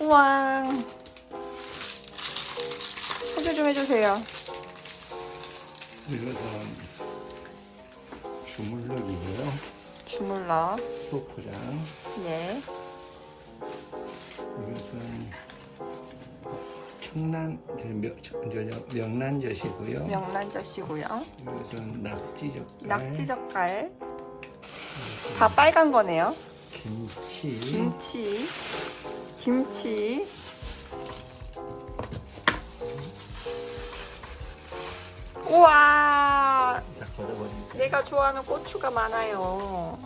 우와. 소개 좀 해주세요. 이것은 주물럭이고요. 주물러. 소포장. 예. 이것은 청란 명란젓이고요. 명란젓이고요. 이것은 낙지젓갈. 낙지젓갈. 다 빨간 거네요. 김치. 김치. 김치. 우와. 내가 좋아하는 고추가 많아요.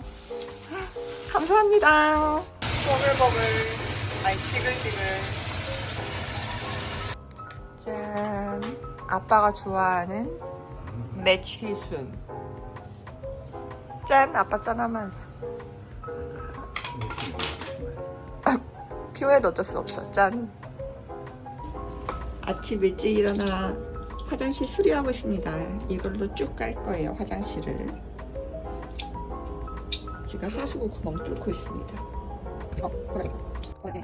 감사합니다. 버글버글. 아니, 지글지글. 짠. 아빠가 좋아하는 매취순. 짠. 아빠 짠 하면서. 피부에도 어쩔 수 없어. 짠. 아침 일찍 일어나 화장실 수리하고 있습니다. 이걸로 쭉 깔 거예요, 화장실을. 제가 하수구 구멍 뚫고 있습니다. 어, 그래. 어, 네.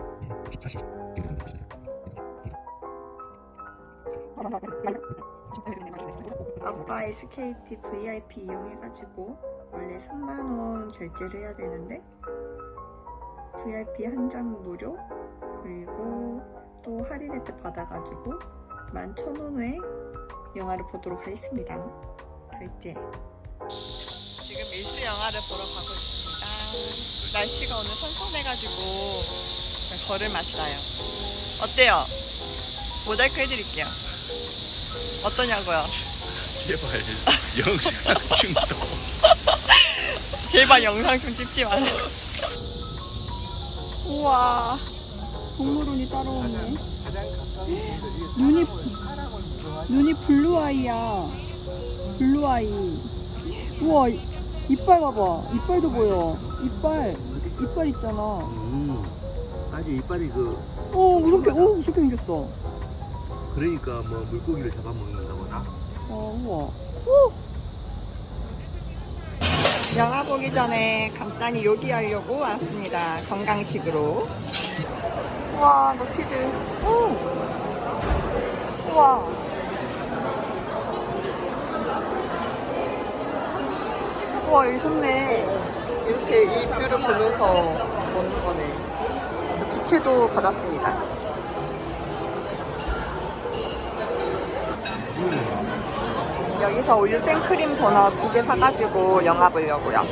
아빠 SKT VIP 이용해가지고 원래 3만원 결제를 해야 되는데 VIP 한 장 무료 그리고 또 할인 혜택 받아가지고 11,000원에 영화를 보도록 하겠습니다. 결제. 지금 밀수 영화를 보러 가고 있습니다. 날씨가 오늘 선선해가지고 벌을 맛나요. 어때요? 모자이크 해드릴게요. 어떠냐고요? 제발 영상 중독. 제발 영상 좀 찍지 마세요. 우와, 동물원이 따로 없네. 눈이 눈이 블루아이야. 블루아이. 우와, 이- 이빨 봐봐. 이빨도 보여. 이빨, 이빨 있잖아. 음, 아주 이빨이 그 오, 이렇게, 오, 이렇게 생겼어. 그러니까 뭐 물고기를 잡아먹는다거나 어, 우와. 오! 영화 보기 전에 간단히 요기하려고 왔습니다. 건강식으로. 우와, 노티드. 오! 우와. 우와, 여기 좋네. 이렇게 이 뷰를 보면서 먹는 거네. 부채도 받았습니다. 여기서 우유 생크림 도넛 두 개 사가지고 영화 보려고요.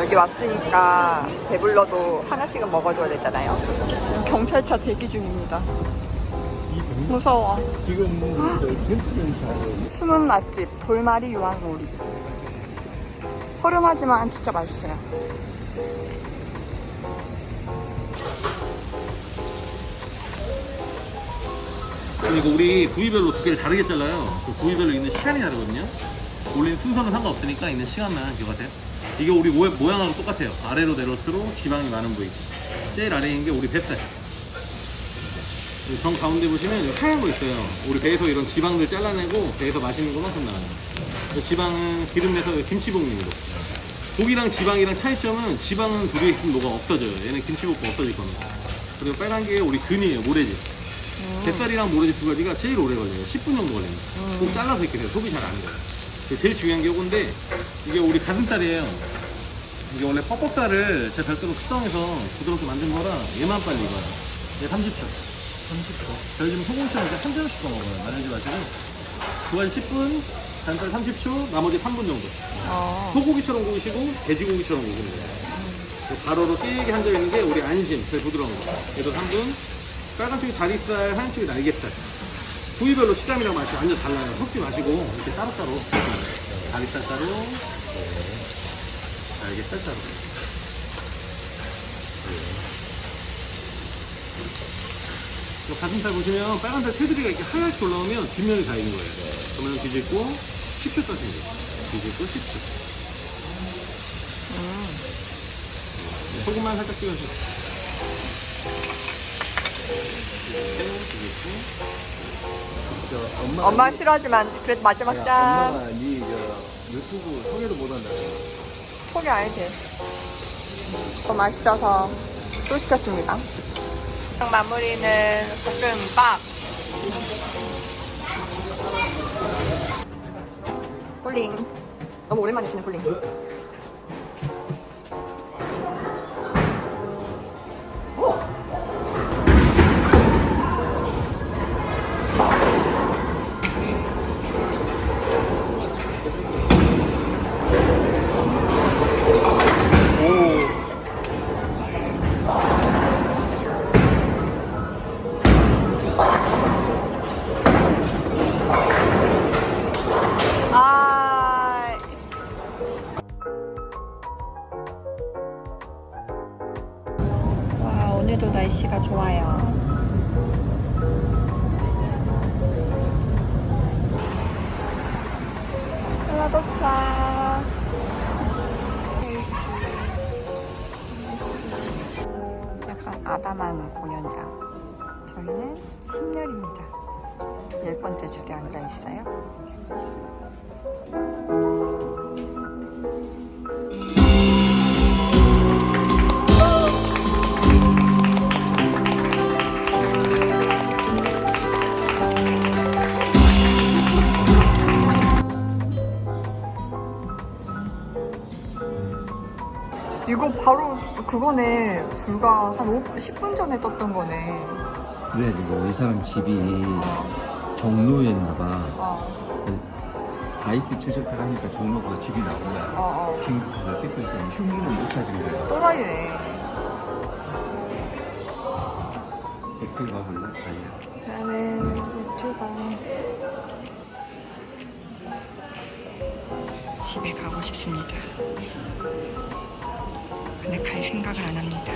여기 왔으니까 배불러도 하나씩은 먹어줘야 되잖아요. 지금 경찰차 대기 중입니다. 무서워. 지금 숨은 맛집 돌마리 유황오리. 허름하지만 진짜 맛있어요. 그리고 우리 부위별로 두 개를 다르게 잘라요. 그 부위별로 있는 시간이 다르거든요. 원래 순서는 상관없으니까 있는 시간만 기억하세요. 이게 우리 모, 모양하고 똑같아요. 아래로 내려올수록 지방이 많은 부위. 제일 있는 게 우리 뱃살. 정 가운데 보시면 하얀 거 있어요. 우리 배에서 이런 지방들 잘라내고 배에서 맛있는 것만큼 나와요. 그 지방은 기름 내서 김치 볶는 거. 고기랑 지방이랑 차이점은 지방은 두 개 있으면 뭐가 없어져요. 얘는 김치 볶고 없어질 겁니다. 그리고 빨간 게 우리 근이에요. 모래지. 뱃살이랑 모래지 두 가지가 제일 오래 걸려요. 10분 정도 걸려요. 꼭 잘라서 이렇게 돼요. 속이 잘 안 돼요. 제일 중요한 게 요건데, 이게 우리 가슴살이에요. 이게 원래 뻑뻑살을 제 별도로 숙성해서 부드럽게 만든 거라 얘만 빨리 익어요. 얘 30초. 30초. 저희 지금 소금처럼 한 잔씩 먹어요. 마르지 마시고. 두 가지 10분, 간살 30초, 나머지 3분 정도. 어. 소고기처럼 구우시고, 돼지고기처럼 구우시는 거예요. 그 가로로 띠게 한져 있는 게 우리 안심, 제일 부드러운 거. 얘도 3분. 빨간 쪽이 다리살, 하얀 쪽이 날개살. 부위별로 식감이랑 맛이 완전 달라요. 섞지 마시고 이렇게 따로따로. 다리살 따로, 날개살 따로. 이 가슴살 보시면 빨간살 테두리가 이렇게 하얗게 올라오면 뒷면이 다 익은 거예요. 그러면 뒤집고 10초까지 해요. 뒤집고 10초. 소금만 살짝 찍어주세요. 저 엄마 엄마 싫어하지만 그래도 마지막 야, 짠. 엄마가 네저 유튜브 소개도 못 한다. 포기 안 해도 돼. 더 맛있어서 또 시켰습니다. 마무리는 볶음밥. 볼링. 너무 오랜만에 치는 볼링. 오늘도 날씨가 좋아요. 하나 도착. 약간 아담한 공연장. 저희는 10열입니다. 열 번째 줄에 앉아 있어요. 이거 바로 그거네. 불과 한 5, 10분 전에 떴던 거네. 그래가지고 이 사람 집이 종로였나봐. 어, IP 추적타 하니까 종로가 집이 나온 거야. 어, 어. 긴급해서 찍고 있더니 흉기는 못 찾은 거야. 또라이네. 댓글 봐볼래? 아니야. 나는 유튜버. 집에 가고 싶습니다. 그 근데 갈 생각을 안 합니다.